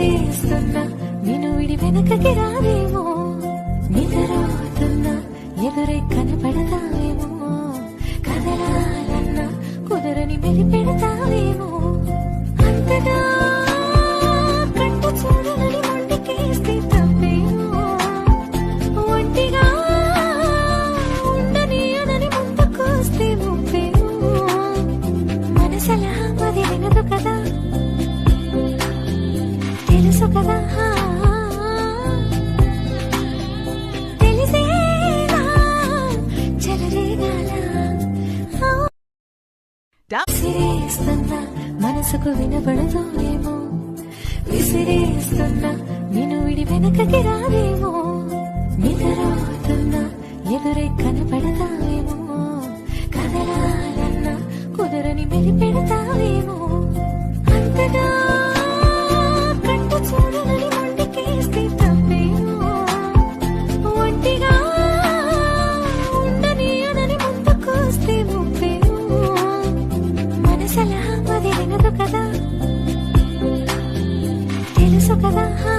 విసిరేస్తున్నా నేను విడి వెనకకి రావేమో నిద్రపోతున్నా ఎదురే కనపడతావేమో కదలాలన్నా కుదరని మెలిపెడతావేమో అంతగా మనసలా వినదు కదా విసిరేస్తున్నా మనసుకు వినబడదో ఏమో విసిరేస్తున్నా నేను విడి వెనకకి రావేమో నిద్రపోతున్నా ఎదురే కన 说开饭。